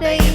வார்த்தை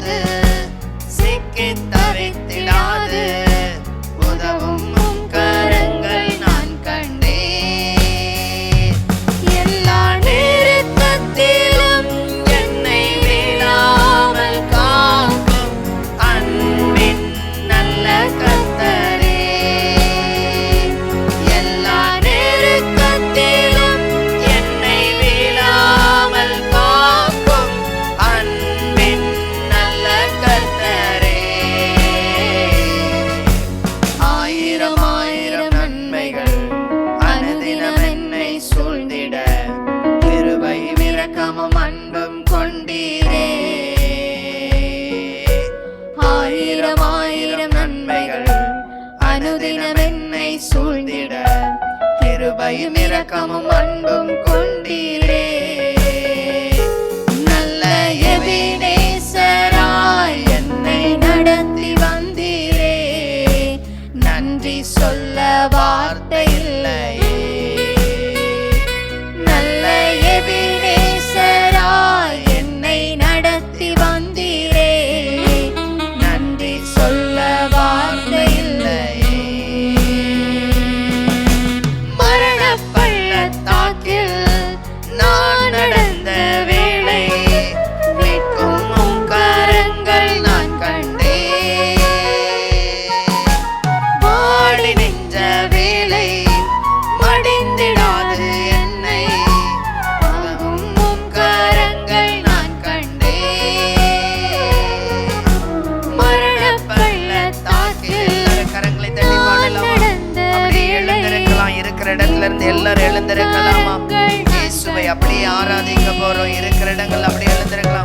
பெருகும் போது சிக்கித் தவித்திடாது. உதவும் கிருபையும் இரக்கமும் அன்பும் கொண்டீரே. நல்ல எபினேசராய் என்னை நடத்தி வந்தீரே. நன்றி சொல்ல வார்த்தை இல்லையே. நல்ல எபினேசராய் என்னை நடத்தி இருக்கிற இடத்துல இருந்து எல்லாரும் எழுந்திருக்கலாமா. இயேசுவை அப்படியே ஆராதிக்க போறோம். இருக்கிற இடங்கள் அப்படியே எழுந்திருக்கலாம்.